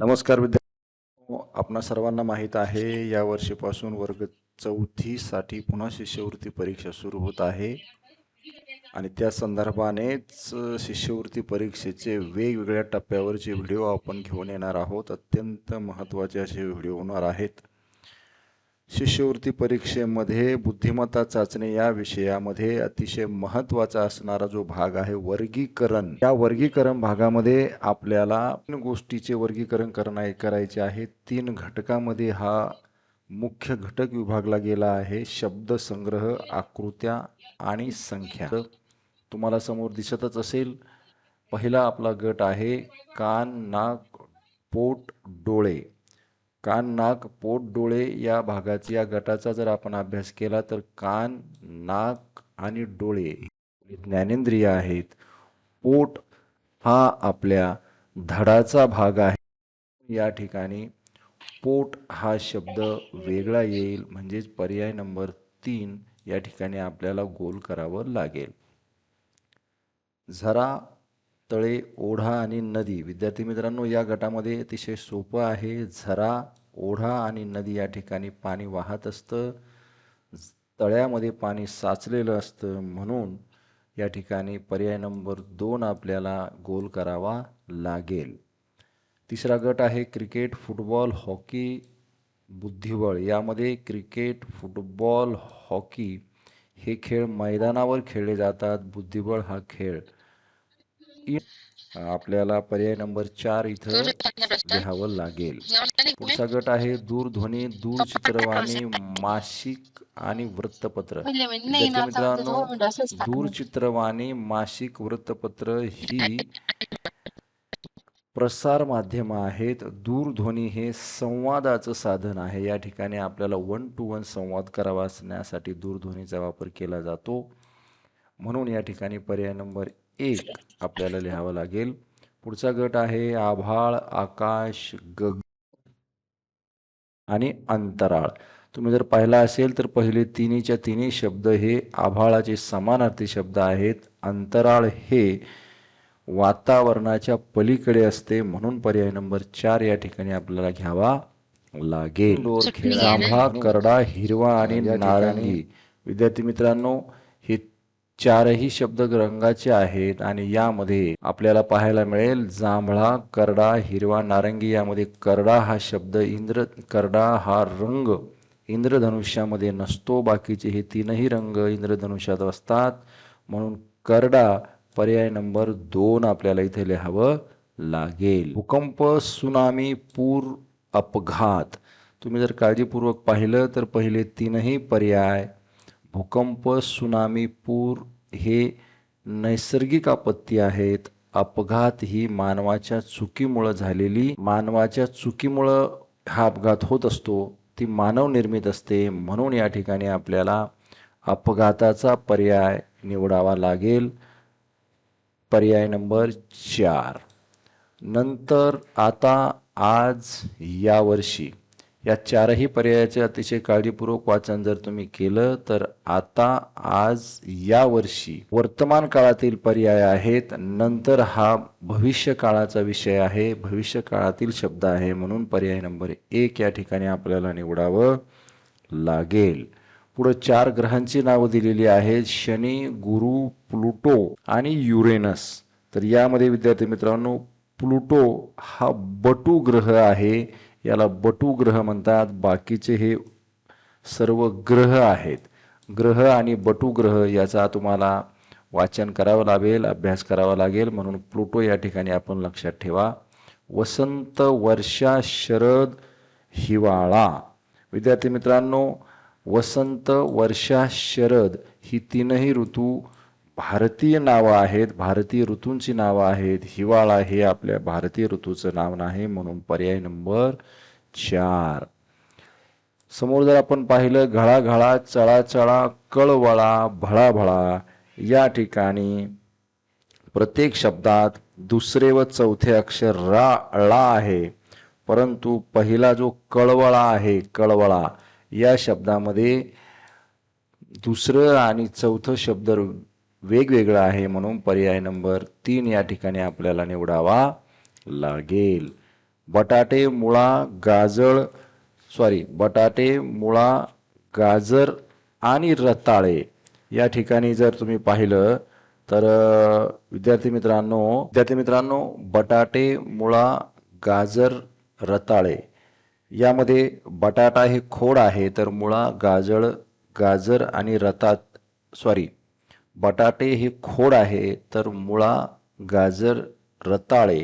नमस्कार विद्यार्थी आपणा सर्वांना माहीत आहे या वर्षीपासून वर्ग चौथीसाठी पुन्हा शिष्यवृत्ती परीक्षा सुरू होत आहे. आणि त्या संदर्भानेच शिष्यवृत्ती परीक्षेचे वेगवेगळ्या टप्प्यावरचे व्हिडिओ आपण घेऊन येणार आहोत. अत्यंत महत्त्वाचे असे व्हिडिओ होणार आहेत. शिष्यवृत्ती परीक्षेमध्ये बुद्धिमत्ता चाचणी या विषयामध्ये अतिशय महत्त्वाचा असणारा जो भाग आहे वर्गीकरण. या वर्गीकरण भागामध्ये आपल्याला तीन गोष्टीचे वर्गीकरण करणं करायचे आहे. तीन घटकामध्ये हा मुख्य घटक विभागला गेला आहे. शब्दसंग्रह आकृत्या आणि संख्या. तुम्हाला समोर दिसतच असेल पहिला आपला गट आहे कान नाक पोट डोळे. कान नाक पोट डोळे या भागाची या गटाचा जर आपण अभ्यास केला तर कान नाक आणि डोळे ज्ञानेंद्रिय आहेत. पोट हा आपल्या धडाचा भाग आहे. या ठिकाणी पोट हा शब्द वेगळा येईल म्हणजेच पर्याय नंबर तीन या ठिकाणी आपल्याला गोल करावं लागेल. झरा तळे ओढा आणि नदी. विद्यार्थी मित्रांनो या गटामध्ये अतिशय सोपं आहे. झरा ओढा आणि नदी या ठिकाणी पाणी वाहत असतं. तळ्यामध्ये पाणी साचलेलं असतं. म्हणून या ठिकाणी पर्याय नंबर दोन आपल्याला गोल करावा लागेल. तिसरा गट आहे क्रिकेट फुटबॉल हॉकी बुद्धिबळ. यामध्ये क्रिकेट फुटबॉल हॉकी हे खेळ मैदानावर खेळले जातात. बुद्धिबळ हा खेळ आपल्याला पर्याय नंबर चार इथं लिहावं लागेल. पुढचा गट आहे दूरध्वनी दूरचित्रवाणी मासिक आणि वृत्तपत्र. मित्रांनो दूरचित्रवाणी मासिक वृत्तपत्र ही प्रसार माध्यम आहेत. दूरध्वनी हे संवादाचं साधन आहे. या ठिकाणी आपल्याला वन टू वन संवाद करावा असण्यासाठी दूरध्वनीचा वापर केला जातो. म्हणून या ठिकाणी पर्याय नंबर एक आपल्याला लिहावं लागेल. पुढचा गट आहे आभाळ आकाश गग आणि अंतराळ. तुम्ही जर पाहिला असेल तर पहिले तिन्हीच्या तिन्ही शब्द हे आभाळाचे समानार्थी शब्द आहेत. अंतराळ हे वातावरणाच्या पलीकडे असते म्हणून पर्याय नंबर चार या ठिकाणी आपल्याला घ्यावा लागेल. जांभळा करडा हिरवा आणि नारंगी. विद्यार्थी मित्रांनो हे चारही शब्द रंगाचे आहेत आणि यामध्ये आपल्याला पाहायला मिळेल जांभळा करडा हिरवा नारंगी यामध्ये करडा हा शब्द इंद्र करडा हा रंग. इंद्रधनुष्यामध्ये नसतो बाकीचे हे तीनही रंग इंद्रधनुष्यात असतात. म्हणून करडा पर्याय नंबर दोन आपल्याला इथे लिहावं लागेल. भूकंप सुनामी पूर अपघात. तुम्ही जर काळजीपूर्वक पाहिलं तर पहिले तीनही पर्याय भूकंप सुनामी पूर हे नैसर्गिक आपत्ती आहेत. अपघात ही मानवाच्या चुकीमुळं झालेली मानवाच्या चुकीमुळं हा अपघात होत असतो ती मानव निर्मित असते. म्हणून या ठिकाणी आपल्याला अपघाताचा पर्याय निवडावा लागेल. पर्याय नंबर चार. नंतर आता आज या वर्षी या चारही पर्यायाचे अतिशय काळजीपूर्वक वाचन जर तुम्ही केलं तर आता आज या वर्षी वर्तमान काळातील पर्याय आहेत. नंतर हा भविष्य काळाचा विषय आहे. भविष्य काळातील शब्द आहे म्हणून पर्याय नंबर एक या ठिकाणी आपल्याला निवडावं लागेल. पुढं चार ग्रहांची नावं दिलेली आहेत. शनी गुरु प्लुटो आणि युरेनस. तर यामध्ये विद्यार्थी मित्रांनो प्लुटो हा बटू ग्रह आहे. याला बटू ग्रह म्हणतात. बाकीचे हे सर्व ग्रह आहेत. ग्रह आणि बटू ग्रह याचा तुम्हाला वाचन करावं लागेल अभ्यास करावा लागेल. म्हणून प्लुटो या ठिकाणी आपण लक्षात ठेवा. वसंत वर्षा शरद हिवाळा. विद्यार्थी मित्रांनो वसंत वर्षा शरद ही तीनही ऋतू भारतीय नावं आहेत भारतीय ऋतूंची नावं आहेत हिवाळा हे आपल्या भारतीय ऋतूचं नाव नाही म्हणून पर्याय नंबर चार. समोर जर आपण पाहिलं घळाघळा चळाचळा कळवळा भळाभळा या ठिकाणी प्रत्येक शब्दात दुसरे व चौथे अक्षर रा ळा आहे. परंतु पहिला जो कळवळा आहे कळवळा या शब्दामध्ये दुसरं आणि चौथं शब्द वेगवेगळं आहे म्हणून पर्याय नंबर तीन या ठिकाणी आपल्याला निवडावा लागेल. बटाटे मुळा गाजळ सॉरी बटाटे मुळा गाजर आणि रताळे या ठिकाणी जर तुम्ही पाहिलं तर विद्यार्थी मित्रांनो विद्यार्थी मित्रांनो बटाटे मुळा गाजर रताळे यामध्ये बटाटा हे खोड आहे तर मुळा गाजळ गाजर आणि रतात सॉरी बटाटे हे खोड आहे तर मुळा गाजर रताळे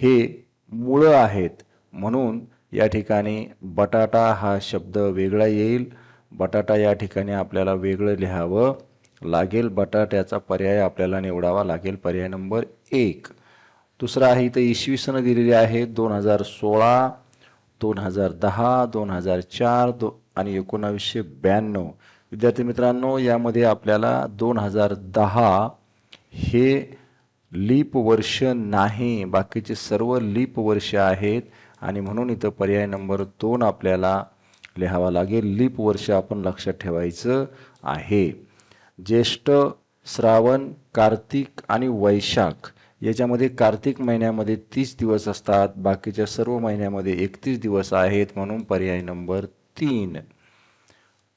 हे मुळं आहेत. म्हणून या ठिकाणी बटाटा हा शब्द वेगळा येईल. बटाटा या ठिकाणी आपल्याला वेगळं लिहावं लागेल. बटाट्याचा पर्याय आपल्याला निवडावा लागेल. पर्याय नंबर एक. दुसरा आहे इथं इसवी सन दिलेली आहे दोन हजार सोळा दोन हजार दहा दोन हजार चार दो आणि एकोणावीसशे ब्याण्णव. विद्यार्थी मित्रांनो यामध्ये आपल्याला दोन हजार दहा हे लीप वर्ष नाही बाकीचे सर्व लीप वर्ष आहेत. आणि म्हणून इथं पर्याय नंबर दोन आपल्याला लिहावा लागेल. लीप वर्ष आपण लक्षात ठेवायचं आहे. ज्येष्ठ श्रावण कार्तिक आणि वैशाख याच्यामध्ये कार्तिक महिन्यामध्ये तीस दिवस असतात. बाकीच्या सर्व महिन्यामध्ये एकतीस दिवस आहेत. म्हणून पर्याय नंबर तीन.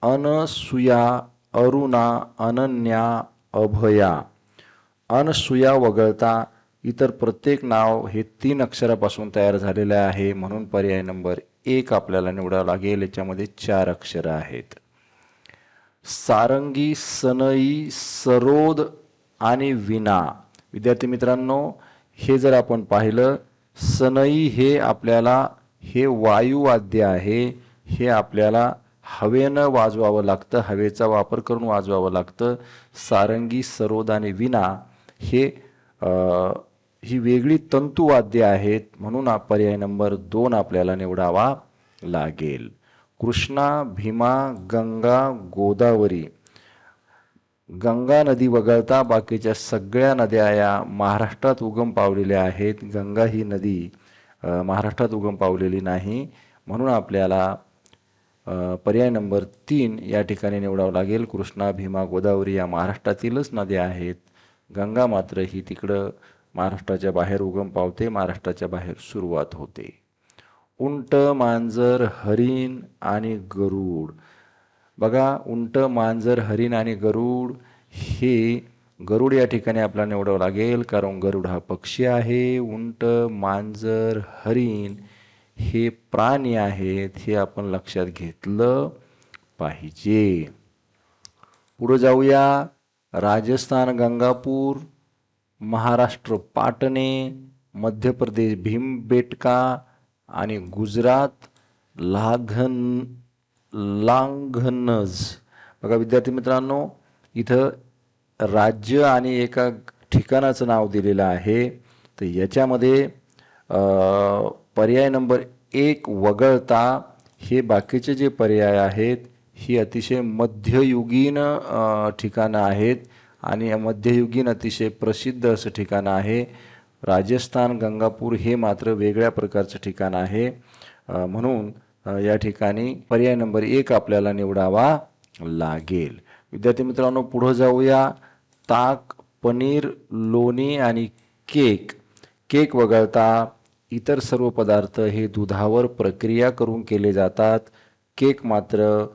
अनसुया अरुणा अनन्या अभया. अनसुया वगळता इतर प्रत्येक नाव हे तीन अक्षरापासून तयार झालेले आहे. म्हणून पर्याय नंबर एक आपल्याला निवडावा लागेल. याच्यामध्ये चार अक्षरं आहेत. सारंगी सनई सरोद आणि विना विद्यार्थी मित्रांनो हे जर आपण पाहिलं सनई हे आपल्याला हे वायुवाद्य आहे. हे आपल्याला हवेनं वाजवावं लागतं हवेचा वापर करून वाजवावं लागतं. सारंगी सरोद आणि विना हे ही वेगळी तंतुवाद्य आहेत म्हणून पर्याय नंबर दोन आपल्याला निवडावा लागेल. कृष्णा भीमा गंगा गोदावरी. गंगा नदी वगळता बाकीच्या सगळ्या नद्या या महाराष्ट्रात उगम पावलेल्या आहेत. गंगा ही नदी महाराष्ट्रात उगम पावलेली नाही म्हणून आपल्याला पर्याय नंबर तीन या ठिकाणी निवडावं लागेल. कृष्णा भीमा गोदावरी या महाराष्ट्रातीलच नद्या आहेत. गंगा मात्र ही तिकडं महाराष्ट्राच्या बाहेर उगम पावते महाराष्ट्राच्या बाहेर सुरुवात होते. उंट मांजर हरिण आणि गरुड. बघा उंट मांजर हरिण आणि गरुड हे गरुड या ठिकाणी आपल्याला निवडावं लागेल कारण गरुड हा पक्षी आहे. उंट मांजर हरिण हे प्राणी आहेत हे आपण लक्षात घेतलं पाहिजे. पुढं जाऊया. राजस्थान गंगापूर महाराष्ट्र पाटणे मध्य प्रदेश भीमबेटका आणि गुजरात लाघन लांघनज. बघा विद्यार्थी मित्रांनो इथं राज्य आणि एका ठिकाणाचं नाव दिलेलं आहे. तर याच्यामध्ये पर्याय नंबर एक वगळता हे बाकीचे जे पर्याय आहेत ही अतिशय मध्ययुगीन ठिकाणं आहेत आणि मध्ययुगीन अतिशय प्रसिद्ध असं ठिकाण आहे. राजस्थान गंगापूर हे मात्र वेगळ्या प्रकारचं ठिकाण आहे. म्हणून या ठिकाणी पर्याय नंबर एक आपल्याला निवडावा लागेल. विद्यार्थी मित्रांनो पुढं जाऊया. ताक पनीर लोणी आणि केक. केक वगळता इतर सर्व पदार्थ हे दुधावर प्रक्रिया करून केले जातात. केक मात्र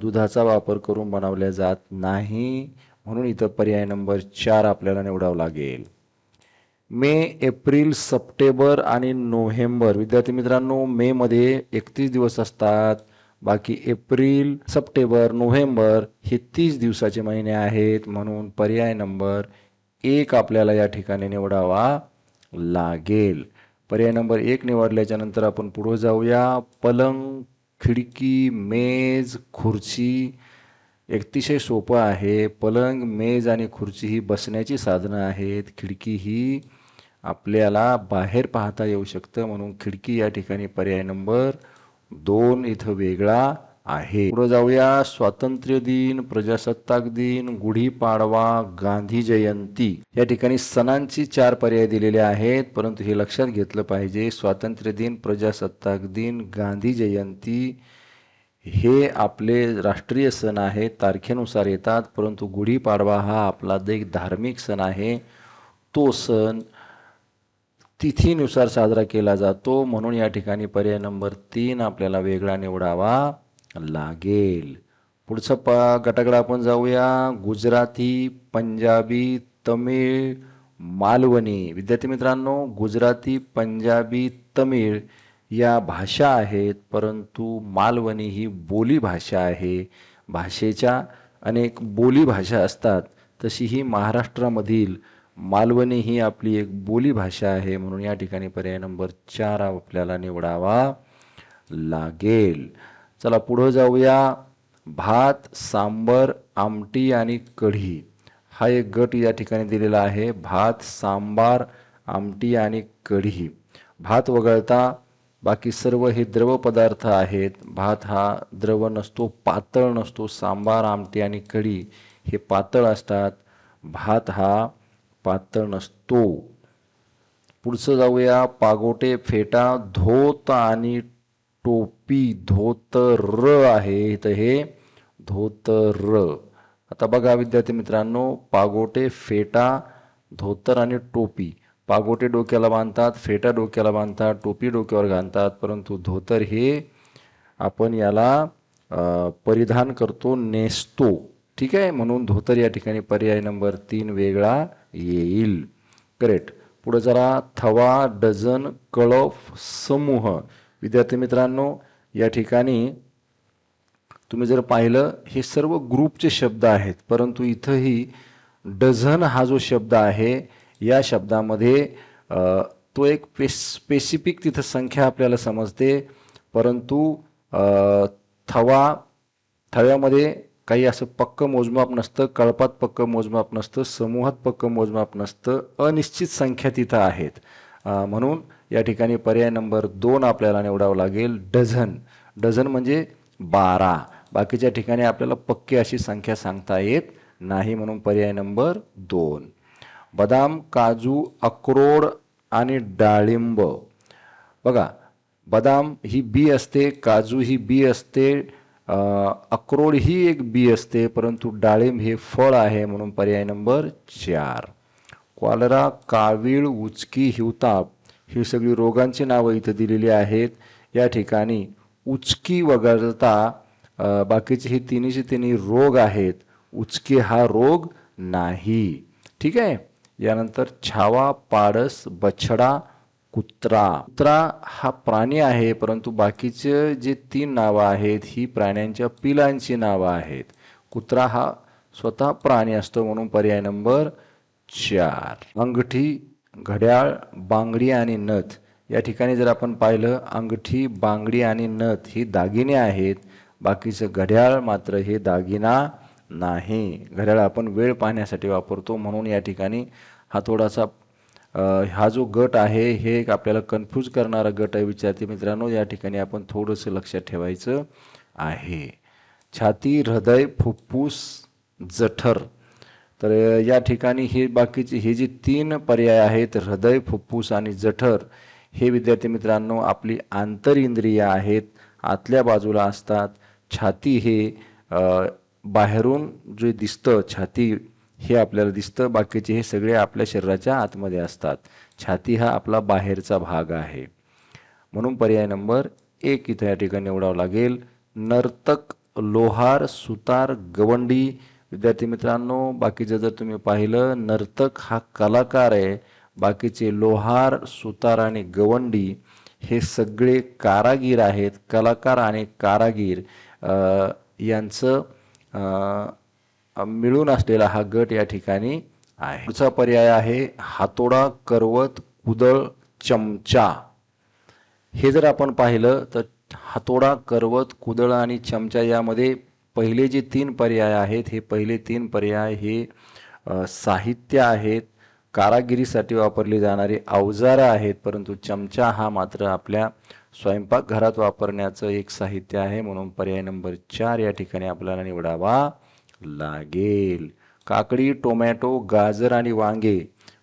दुधाचा वापर करून बनवल्या जात नाही. म्हणून इथं पर्याय नंबर चार आपल्याला निवडावं लागेल. मे एप्रिल सप्टेंबर आणि नोव्हेंबर. विद्यार्थी मित्रांनो मेमध्ये एकतीस दिवस असतात. बाकी एप्रिल सप्टेंबर नोव्हेंबर हे तीस दिवसाचे महिने आहेत. म्हणून पर्याय नंबर एक आपल्याला या ठिकाणी निवडावा लागेल. पर्याय नंबर एक निवडल्याच्यानंतर आपण पुढं जाऊया. पलंग खिडकी मेज खुर्ची अतिशय सोपं आहे. पलंग मेज आणि खुर्ची ही बसण्याची साधनं आहेत. खिडकी ही आपल्याला बाहेर पाहता येऊ शकतं. म्हणून खिडकी या ठिकाणी पर्याय नंबर दोन इथं वेगळा. आहे. पुढे जाऊया. स्वातंत्र्य दिन प्रजासत्ताक दिन गुढीपाडवा गांधी जयंती. या ठिकाणी सणांची चार पर्याय दिलेले आहेत. परंतु हे लक्षात घेतलं पाहिजे. स्वातंत्र्य दिन प्रजासत्ताक दिन गांधी जयंती हे आपले राष्ट्रीय सण आहेत तारखेनुसार येतात. परंतु गुढीपाडवा हा आपला एक धार्मिक सण आहे. तो सण तिथीनुसार साजरा केला जातो. म्हणून या ठिकाणी पर्याय नंबर तीन आपल्याला वेगळा निवडावा. लागेल. पुढचं प गटाकडे आपण जाऊया. गुजराती पंजाबी तमिळ मालवणी. विद्यार्थी मित्रांनो गुजराती पंजाबी तमिळ या भाषा आहेत परंतु मालवणी ही बोली भाषा आहे. भाषेच्या अनेक बोली भाषा असतात. तशी ही महाराष्ट्रामधील मालवणी ही आपली एक बोली भाषा आहे म्हणून या ठिकाणी पर्याय नंबर चार आपल्याला निवडावा लागेल. चला पुढं जाऊया. भात सांबर आमटी आणि कढी. हा एक गट या ठिकाणी दिलेला आहे. भात सांबार आमटी आणि कढी. भात वगळता बाकी सर्व हे द्रव पदार्थ आहेत. भात हा द्रव नसतो पातळ नसतो. सांबार आमटी आणि कढी हे पातळ असतात. भात हा पातळ नसतो. पुढचं जाऊया. पागोटे फेटा धोत आणि टोपी धोतर आहे इथं हे धोतर आता बघा विद्यार्थी मित्रांनो पागोटे फेटा धोतर आणि टोपी. पागोटे डोक्याला बांधतात फेटा डोक्याला बांधतात टोपी डोक्यावर घालतात परंतु धोतर हे आपण याला परिधान करतो नेसतो. ठीक आहे? म्हणून धोतर या ठिकाणी पर्याय नंबर तीन वेगळा येईल. करेक्ट पुढे जरा थवा डझन कळफ समूह. विद्यार्थी मित्रांनो या ठिकाणी तुम्ही जर पाहिलं हे सर्व ग्रुपचे शब्द आहेत. परंतु इथंही डझन हा जो शब्द आहे या शब्दामध्ये तो एक पे स्पेसिफिक तिथं संख्या आपल्याला समजते. परंतु थवा थव्यामध्ये काही असं पक्क मोजमाप नसतं कळपात पक्क मोजमाप नसतं समूहात पक्क मोजमाप नसतं अनिश्चित संख्या तिथं आहेत. म्हणून या ठिकाणी पर्याय नंबर दोन आपल्याला निवडावं लागेल डझन. डझन म्हणजे बारा. बाकीच्या ठिकाणी आपल्याला पक्की अशी संख्या सांगता येत नाही म्हणून पर्याय नंबर दोन. बदाम काजू अक्रोड आणि डाळिंब. बघा बदाम ही बी असते काजू ही बी असते अक्रोड ही एक बी असते परंतु डाळिंब हे फळ आहे म्हणून पर्याय नंबर चार. कॉलरा कावीळ उचकी हिवताप. ही सगळी रोगांची नावं इथं दिलेली आहेत. या ठिकाणी उचकी वगळता बाकीचे हे तिन्हीचे तिन्ही रोग आहेत. उचकी हा रोग नाही. ठीक आहे? यानंतर छावा पाडस बछडा कुत्रा. कुत्रा हा प्राणी आहे परंतु बाकीचे जे तीन नावं आहेत ही प्राण्यांच्या पिलांची नावं आहेत. कुत्रा हा स्वतः प्राणी असतो म्हणून पर्याय नंबर चार. अंगठी घड्याळ बांगडी आणि नथ. या ठिकाणी जर आपण पाहिलं अंगठी बांगडी आणि नथ ही दागिने आहेत. बाकीचं घड्याळ मात्र हे दागिना नाही. घड्याळ आपण वेळ पाहण्यासाठी वापरतो. म्हणून या ठिकाणी हा थोडासा हा जो गट आहे हे एक आपल्याला कन्फ्यूज करणारा गट आहे. विचारते मित्रांनो या ठिकाणी आपण थोडंसं लक्षात ठेवायचं आहे. छाती हृदय फुफ्फुस जठर. तर या ठिकाणी ही बाकीची हे जी तीन पर्याय आहेत हृदय फुफ्फूस आणि जठर हे विद्यार्थी मित्रांनो आपली आंतर इंद्रिय आहेत. आतल्या बाजूला असतात. छाती हे बाहेरून जे दिसतं छाती हे आपल्याला दिसतं. बाकीचे हे सगळे आपल्या शरीराच्या आतमध्ये असतात. छाती हा आपला बाहेरचा भाग आहे. म्हणून पर्याय नंबर एक इथं या ठिकाणी निवडावं लागेल. नर्तक लोहार सुतार गवंडी विद्यार्थी मित्रांनो बाकीचं जर तुम्ही पाहिलं नर्तक हा कलाकार आहे. बाकीचे लोहार सुतार आणि गवंडी हे सगळे कारागीर आहेत. कलाकार आणि कारागीर यांचं मिळून असलेला हा गट या ठिकाणी आहे. पुढचा पर्याय आहे हातोडा करवत कुदळ चमचा. हे जर आपण पाहिलं तर हातोडा करवत कुदळ आणि चमचा यामध्ये पहिले जे तीन पर्याय आहेत हे पहिले तीन पर्याय हे साहित्य आहेत कारागिरीसाठी वापरली जाणारी अवजारं आहेत परंतु चमचा हा मात्र आपल्या स्वयंपाकघरात वापरण्याचं एक साहित्य आहे. म्हणून पर्याय नंबर चार या ठिकाणी आपल्याला निवडावा लागेल. काकडी टोमॅटो गाजर आणि वांगे.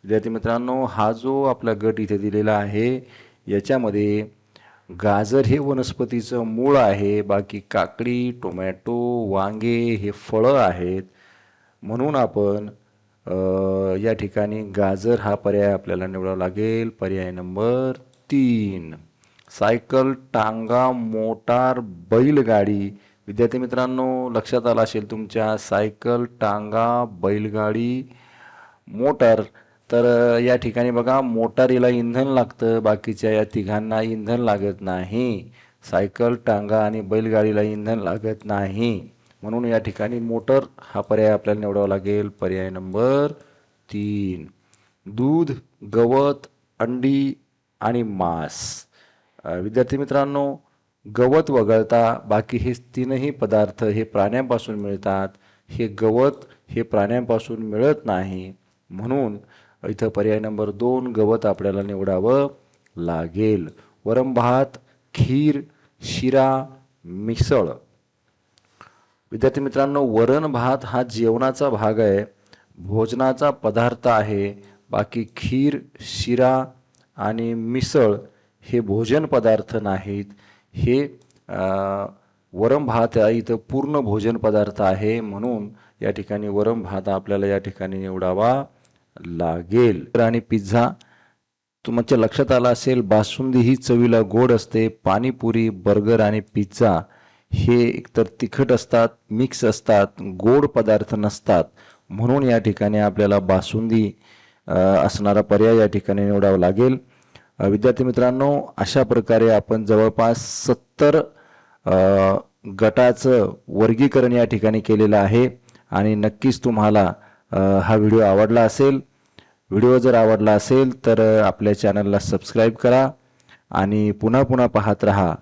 विद्यार्थी मित्रांनो हा जो आपला गट इथे दिलेला आहे याच्यामध्ये गाजर हे वनस्पतीचं मूळ आहे बाकी काकडी टोमॅटो वांगे हे फळं आहेत. म्हणून आपण या ठिकाणी गाजर हा पर्याय आपल्याला निवडावा लागेल. पर्याय नंबर तीन. सायकल टांगा मोटार बैलगाडी. विद्यार्थी मित्रांनो लक्षात आलं असेल तुमच्या सायकल टांगा बैलगाडी मोटार तर या ठिकाणी बघा मोटारीला इंधन लागतं बाकीच्या या तिघांना इंधन लागत नाही. सायकल टांगा आणि बैलगाडीला इंधन लागत नाही. म्हणून या ठिकाणी मोटर हा पर्याय आपल्याला निवडावा लागेल. पर्याय नंबर तीन. दूध गवत अंडी आणि मांस. विद्यार्थी मित्रांनो गवत वगळता बाकी हे तीनही पदार्थ हे प्राण्यांपासून मिळतात. हे गवत हे प्राण्यांपासून मिळत नाही. म्हणून इथं पर्याय नंबर दोन गवत आपल्याला निवडावं लागेल. वरम भात खीर शिरा मिसळ. विद्यार्थी मित्रांनो वरण भात हा जेवणाचा भाग आहे भोजनाचा पदार्थ आहे बाकी खीर शिरा आणि मिसळ हे भोजन पदार्थ नाहीत. हे वरम भात इथं पूर्ण भोजन पदार्थ आहे म्हणून या ठिकाणी वरम भात आपल्याला या ठिकाणी निवडावा लागेल. आणि पिझ्झा तुमच्या लक्षात आलं असेल बासुंदी ही चवीला गोड असते. पाणीपुरी बर्गर आणि पिझ्झा हे एकतर तिखट असतात मिक्स असतात गोड पदार्थ नसतात. म्हणून या ठिकाणी आपल्याला बासुंदी असणारा पर्याय या ठिकाणी निवडावा लागेल. विद्यार्थी मित्रांनो अशा प्रकारे आपण जवळपास सत्तर गटाचं वर्गीकरण या ठिकाणी केलेलं आहे. आणि नक्कीच तुम्हाला हा व्हिडिओ आवडला असेल व्हिडिओ जर आवडला असेल तर आपल्या चॅनलला सबस्क्राईब करा आणि पुन्हा पुन्हा पाहत रहा.